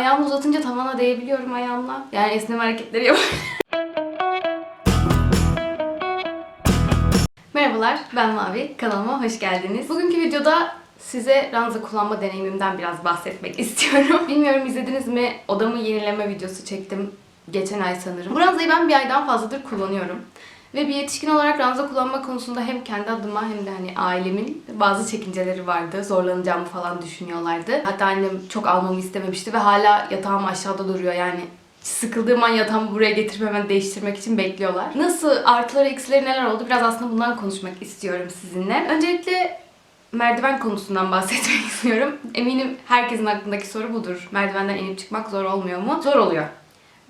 ayağımı uzatınca tavana değebiliyorum ayağımla. Yani esneme hareketleri yap. Merhabalar, ben Mavi. Kanalıma hoş geldiniz. Bugünkü videoda size ranza kullanma deneyimimden biraz bahsetmek istiyorum. Bilmiyorum izlediniz mi? Odamı yenileme videosu çektim geçen ay sanırım. Bu ranzayı ben bir aydan fazladır kullanıyorum. Ve bir yetişkin olarak ranza kullanma konusunda hem kendi adıma hem de hani ailemin bazı çekinceleri vardı. Zorlanacağımı falan düşünüyorlardı. Hatta annem çok almamı istememişti ve hala yatağım aşağıda duruyor yani. Sıkıldığım an yatağımı buraya getirip hemen değiştirmek için bekliyorlar. Nasıl artıları eksileri neler oldu biraz aslında bundan konuşmak istiyorum sizinle. Öncelikle merdiven konusundan bahsetmek istiyorum. Eminim herkesin aklındaki soru budur. Merdivenden inip çıkmak zor olmuyor mu? Zor oluyor.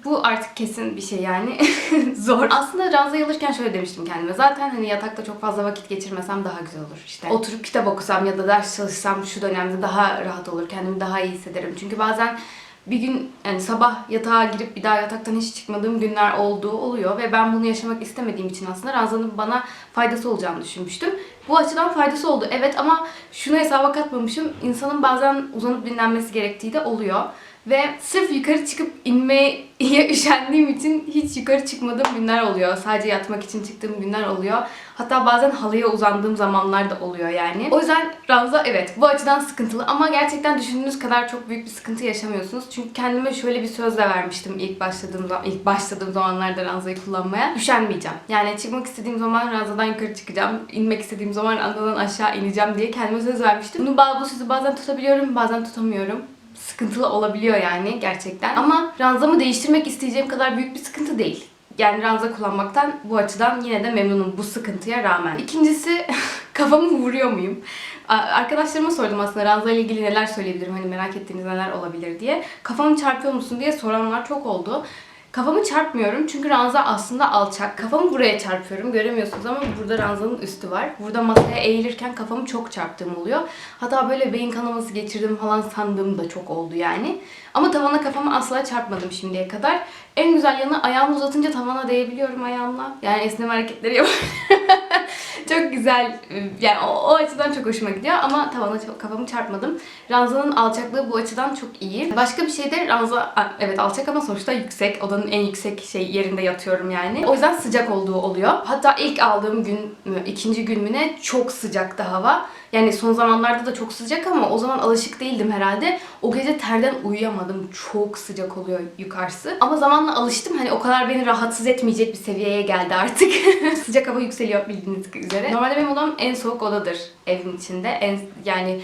Bu artık kesin bir şey yani. Zor. Aslında ranzayı alırken şöyle demiştim kendime. Zaten hani yatakta çok fazla vakit geçirmesem daha güzel olur. İşte oturup kitap okusam ya da ders çalışsam şu dönemde daha rahat olur. Kendimi daha iyi hissederim. Çünkü bazen bir gün yani sabah yatağa girip bir daha yataktan hiç çıkmadığım günler olduğu oluyor ve ben bunu yaşamak istemediğim için aslında ranzanın bana faydası olacağını düşünmüştüm. Bu açıdan faydası oldu evet ama şunu hesaba katmamışım. İnsanın bazen uzanıp dinlenmesi gerektiği de oluyor. Ve sırf yukarı çıkıp inmeye üşendiğim için hiç yukarı çıkmadığım günler oluyor. Sadece yatmak için çıktığım günler oluyor. Hatta bazen halıya uzandığım zamanlar da oluyor yani. O yüzden ranza evet bu açıdan sıkıntılı ama gerçekten düşündüğünüz kadar çok büyük bir sıkıntı yaşamıyorsunuz. Çünkü kendime şöyle bir söz de vermiştim ilk başladığım zaman, ilk başladığım zamanlarda ranzayı kullanmaya. Üşenmeyeceğim. Yani çıkmak istediğim zaman ranzadan yukarı çıkacağım. inmek istediğim zaman ranzadan aşağı ineceğim diye kendime söz vermiştim. Bunu bu sözü bazen tutabiliyorum, bazen tutamıyorum sıkıntılı olabiliyor yani gerçekten. Ama ranzamı değiştirmek isteyeceğim kadar büyük bir sıkıntı değil. Yani ranza kullanmaktan bu açıdan yine de memnunum bu sıkıntıya rağmen. İkincisi kafamı vuruyor muyum? Arkadaşlarıma sordum aslında ranza ile ilgili neler söyleyebilirim hani merak ettiğiniz neler olabilir diye. Kafamı çarpıyor musun diye soranlar çok oldu. Kafamı çarpmıyorum çünkü ranza aslında alçak. Kafamı buraya çarpıyorum. Göremiyorsunuz ama burada ranzanın üstü var. Burada masaya eğilirken kafamı çok çarptığım oluyor. Hatta böyle beyin kanaması geçirdim falan sandığım da çok oldu yani. Ama tavana kafamı asla çarpmadım şimdiye kadar. En güzel yanı ayağımı uzatınca tavana değebiliyorum ayağımla. Yani esneme hareketleri yap. çok güzel. Yani o, o açıdan çok hoşuma gidiyor ama tavana çok, kafamı çarpmadım. Ranzanın alçaklığı bu açıdan çok iyi. Başka bir şey de ranza evet alçak ama sonuçta yüksek. Odanın en yüksek şey yerinde yatıyorum yani. O yüzden sıcak olduğu oluyor. Hatta ilk aldığım gün mü, ikinci gün mü ne çok sıcaktı hava. Yani son zamanlarda da çok sıcak ama o zaman alışık değildim herhalde. O gece terden uyuyamadım. Çok sıcak oluyor yukarısı. Ama zamanla alıştım. Hani o kadar beni rahatsız etmeyecek bir seviyeye geldi artık. sıcak hava yükseliyor bildiğiniz üzere. Normalde benim odam en soğuk odadır evin içinde. En yani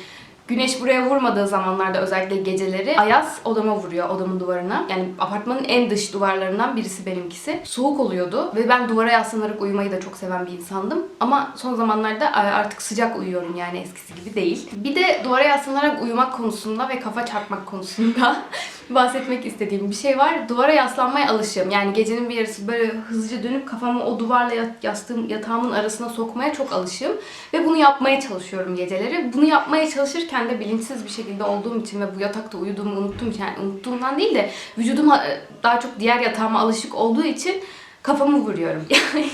Güneş buraya vurmadığı zamanlarda özellikle geceleri Ayaz odama vuruyor odamın duvarına. Yani apartmanın en dış duvarlarından birisi benimkisi. Soğuk oluyordu ve ben duvara yaslanarak uyumayı da çok seven bir insandım. Ama son zamanlarda artık sıcak uyuyorum yani eskisi gibi değil. Bir de duvara yaslanarak uyumak konusunda ve kafa çarpmak konusunda bahsetmek istediğim bir şey var. Duvara yaslanmaya alışığım. Yani gecenin bir yarısı böyle hızlıca dönüp kafamı o duvarla yastığım yatağımın arasına sokmaya çok alışığım. Ve bunu yapmaya çalışıyorum geceleri. Bunu yapmaya çalışırken de bilinçsiz bir şekilde olduğum için ve bu yatakta uyuduğumu unuttuğum için, yani unuttuğumdan değil de vücudum ha- daha çok diğer yatağıma alışık olduğu için kafamı vuruyorum. Yani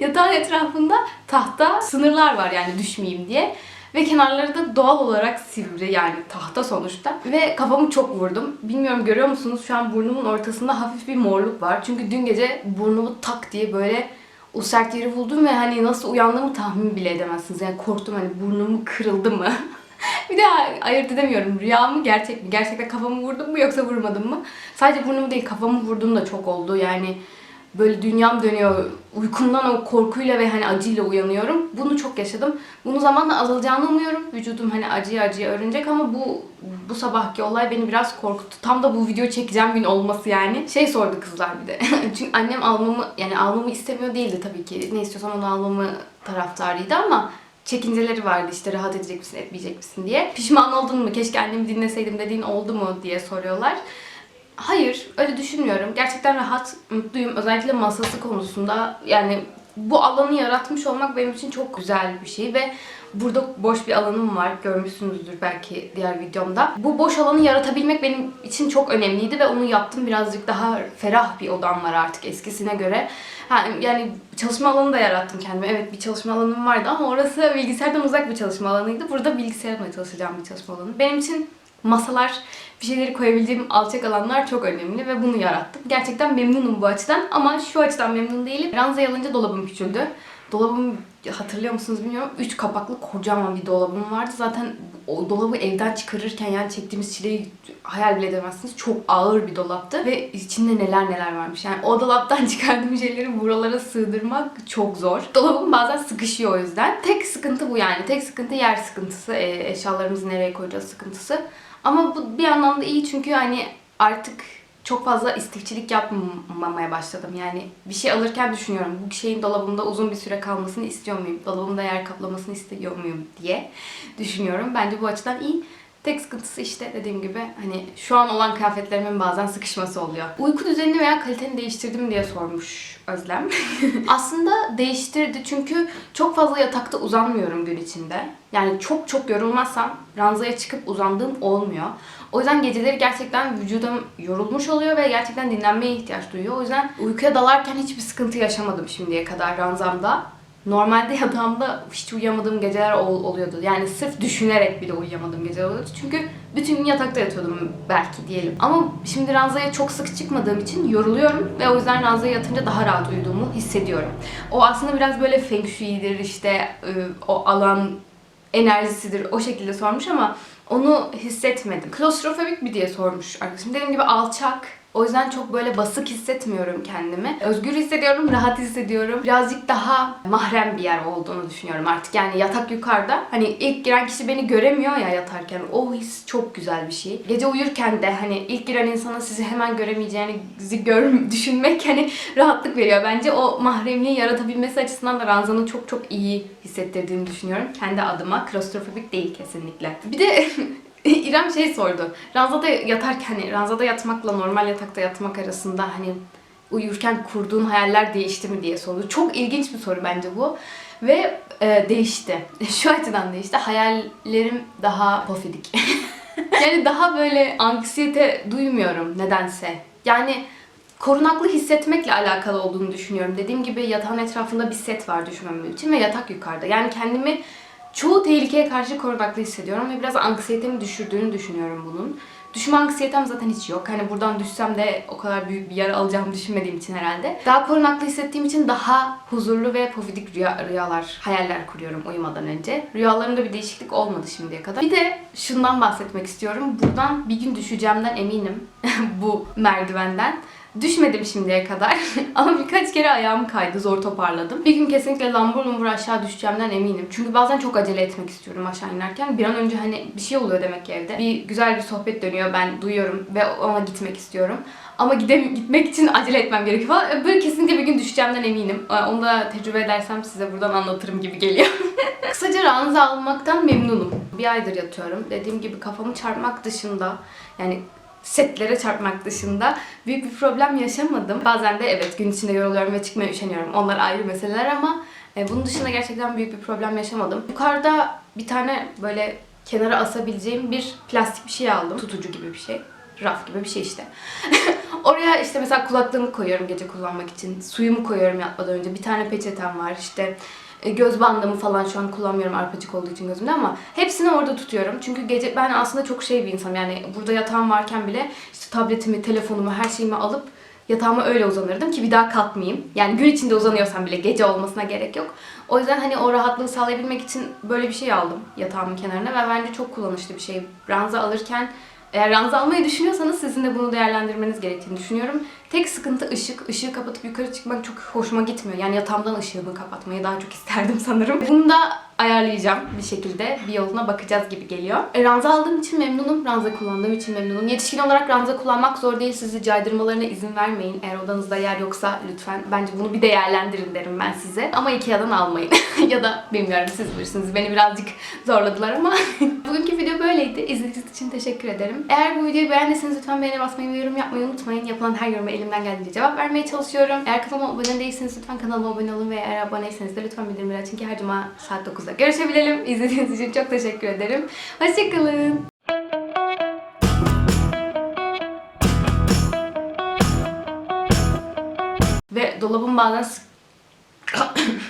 yatağın etrafında tahta sınırlar var yani düşmeyeyim diye. Ve kenarları da doğal olarak sivri yani tahta sonuçta. Ve kafamı çok vurdum. Bilmiyorum görüyor musunuz şu an burnumun ortasında hafif bir morluk var. Çünkü dün gece burnumu tak diye böyle o sert yeri buldum ve hani nasıl uyandığımı tahmin bile edemezsiniz. Yani korktum hani burnum kırıldı mı? bir de ayırt edemiyorum. Rüya mı gerçek mi? Gerçekten kafamı vurdum mu yoksa vurmadım mı? Sadece burnumu değil kafamı vurdum da çok oldu. Yani böyle dünyam dönüyor. Uykumdan o korkuyla ve hani acıyla uyanıyorum. Bunu çok yaşadım. Bunu zamanla azalacağını umuyorum. Vücudum hani acıya acıya öğrenecek ama bu bu sabahki olay beni biraz korkuttu. Tam da bu video çekeceğim gün olması yani. Şey sordu kızlar bir de. Çünkü annem almamı yani almamı istemiyor değildi tabii ki. Ne istiyorsam onu almamı taraftarıydı ama çekinceleri vardı işte rahat edecek misin etmeyecek misin diye. Pişman oldun mu? Keşke annemi dinleseydim dediğin oldu mu diye soruyorlar. Hayır, öyle düşünmüyorum. Gerçekten rahat, mutluyum. Özellikle masası konusunda. Yani bu alanı yaratmış olmak benim için çok güzel bir şey ve burada boş bir alanım var. Görmüşsünüzdür belki diğer videomda. Bu boş alanı yaratabilmek benim için çok önemliydi ve onu yaptım. Birazcık daha ferah bir odam var artık eskisine göre. Yani çalışma alanı da yarattım kendime. Evet bir çalışma alanım vardı ama orası bilgisayardan uzak bir çalışma alanıydı. Burada bilgisayarımla çalışacağım bir çalışma alanı. Benim için masalar, bir şeyleri koyabileceğim alçak alanlar çok önemli ve bunu yarattım. Gerçekten memnunum bu açıdan ama şu açıdan memnun değilim. Ranzayı alınca dolabım küçüldü. Dolabım hatırlıyor musunuz bilmiyorum. 3 kapaklı kocaman bir dolabım vardı. Zaten o dolabı evden çıkarırken yani çektiğimiz çileyi hayal bile edemezsiniz. Çok ağır bir dolaptı ve içinde neler neler varmış. Yani o dolaptan çıkardığım şeyleri buralara sığdırmak çok zor. Dolabım bazen sıkışıyor o yüzden. Tek sıkıntı bu yani. Tek sıkıntı yer sıkıntısı. E, eşyalarımızı nereye koyacağız sıkıntısı. Ama bu bir yandan da iyi çünkü hani artık çok fazla istekçilik yapmamaya başladım. Yani bir şey alırken düşünüyorum. Bu şeyin dolabımda uzun bir süre kalmasını istiyor muyum? Dolabımda yer kaplamasını istiyor muyum diye düşünüyorum. Bence bu açıdan iyi. Tek sıkıntısı işte dediğim gibi hani şu an olan kıyafetlerimin bazen sıkışması oluyor. Uyku düzenini veya kaliteni değiştirdim diye sormuş Özlem. Aslında değiştirdi çünkü çok fazla yatakta uzanmıyorum gün içinde. Yani çok çok yorulmazsam ranzaya çıkıp uzandığım olmuyor. O yüzden geceleri gerçekten vücudum yorulmuş oluyor ve gerçekten dinlenmeye ihtiyaç duyuyor. O yüzden uykuya dalarken hiçbir sıkıntı yaşamadım şimdiye kadar ranzamda. Normalde yatağımda hiç uyuyamadığım geceler ol- oluyordu. Yani sırf düşünerek bile uyuyamadığım geceler oluyordu. Çünkü bütün gün yatakta yatıyordum belki diyelim. Ama şimdi ranzaya çok sık çıkmadığım için yoruluyorum ve o yüzden ranzaya yatınca daha rahat uyuduğumu hissediyorum. O aslında biraz böyle feng shui'dir işte ıı, o alan enerjisidir o şekilde sormuş ama onu hissetmedim. Klostrofobik mi diye sormuş arkadaşım. Dediğim gibi alçak. O yüzden çok böyle basık hissetmiyorum kendimi. Özgür hissediyorum, rahat hissediyorum. Birazcık daha mahrem bir yer olduğunu düşünüyorum artık. Yani yatak yukarıda. Hani ilk giren kişi beni göremiyor ya yatarken. O his çok güzel bir şey. Gece uyurken de hani ilk giren insana sizi hemen göremeyeceğinizi gör düşünmek hani rahatlık veriyor. Bence o mahremliği yaratabilmesi açısından da Ranza'nın çok çok iyi hissettirdiğini düşünüyorum. Kendi adıma. Klostrofobik değil kesinlikle. Bir de İrem şey sordu. Ranzada yatarken hani ranzada yatmakla normal yatakta yatmak arasında hani uyurken kurduğun hayaller değişti mi diye sordu. Çok ilginç bir soru bence bu. Ve e, değişti. Şu açıdan değişti. Hayallerim daha pofidik. yani daha böyle anksiyete duymuyorum nedense. Yani korunaklı hissetmekle alakalı olduğunu düşünüyorum. Dediğim gibi yatağın etrafında bir set var düşmemem için ve yatak yukarıda. Yani kendimi çoğu tehlikeye karşı korunaklı hissediyorum ve biraz anksiyetemi düşürdüğünü düşünüyorum bunun. Düşme anksiyetem zaten hiç yok. Hani buradan düşsem de o kadar büyük bir yara alacağımı düşünmediğim için herhalde. Daha korunaklı hissettiğim için daha huzurlu ve pofidik rüya, rüyalar, hayaller kuruyorum uyumadan önce. Rüyalarımda bir değişiklik olmadı şimdiye kadar. Bir de şundan bahsetmek istiyorum. Buradan bir gün düşeceğimden eminim. Bu merdivenden. Düşmedim şimdiye kadar ama birkaç kere ayağım kaydı, zor toparladım. Bir gün kesinlikle lambur lumbur aşağı düşeceğimden eminim. Çünkü bazen çok acele etmek istiyorum aşağı inerken. Bir an önce hani bir şey oluyor demek ki evde. Bir güzel bir sohbet dönüyor, ben duyuyorum ve ona gitmek istiyorum. Ama gide gitmek için acele etmem gerekiyor falan. Böyle kesinlikle bir gün düşeceğimden eminim. Ee, Onu da tecrübe edersem size buradan anlatırım gibi geliyor. Kısaca ranza almaktan memnunum. Bir aydır yatıyorum. Dediğim gibi kafamı çarpmak dışında yani setlere çarpmak dışında büyük bir problem yaşamadım. Bazen de evet gün içinde yoruluyorum ve çıkmaya üşeniyorum. Onlar ayrı meseleler ama e, bunun dışında gerçekten büyük bir problem yaşamadım. Yukarıda bir tane böyle kenara asabileceğim bir plastik bir şey aldım. Tutucu gibi bir şey. Raf gibi bir şey işte. Oraya işte mesela kulaklığımı koyuyorum gece kullanmak için. Suyumu koyuyorum yatmadan önce. Bir tane peçetem var. İşte göz bandımı falan şu an kullanmıyorum arpacık olduğu için gözümde ama hepsini orada tutuyorum. Çünkü gece ben aslında çok şey bir insanım. Yani burada yatağım varken bile işte tabletimi, telefonumu, her şeyimi alıp yatağıma öyle uzanırdım ki bir daha kalkmayayım. Yani gün içinde uzanıyorsam bile gece olmasına gerek yok. O yüzden hani o rahatlığı sağlayabilmek için böyle bir şey aldım yatağımın kenarına ve bence çok kullanışlı bir şey. Ranza alırken eğer ranza almayı düşünüyorsanız sizin de bunu değerlendirmeniz gerektiğini düşünüyorum. Tek sıkıntı ışık. Işığı kapatıp yukarı çıkmak çok hoşuma gitmiyor. Yani yatağımdan ışığımı kapatmayı daha çok isterdim sanırım. Bunu da ayarlayacağım bir şekilde. Bir yoluna bakacağız gibi geliyor. E, ranza aldığım için memnunum. Ranza kullandığım için memnunum. Yetişkin olarak ranza kullanmak zor değil. Sizi caydırmalarına izin vermeyin. Eğer odanızda yer yoksa lütfen bence bunu bir değerlendirin derim ben size. Ama Ikea'dan almayın. ya da bilmiyorum siz bilirsiniz. Beni birazcık zorladılar ama. Bugünkü video böyleydi. İzlediğiniz için teşekkür ederim. Eğer bu videoyu beğendiyseniz lütfen beğene basmayı ve yorum yapmayı unutmayın. Yapılan her yoruma elimden geldiğince cevap vermeye çalışıyorum. Eğer kanalıma abone değilseniz lütfen kanalıma abone olun ve eğer aboneyseniz de lütfen bildirimleri açın ki her cuma saat 9'da görüşebilelim. İzlediğiniz için çok teşekkür ederim. Hoşçakalın. Ve dolabım bazen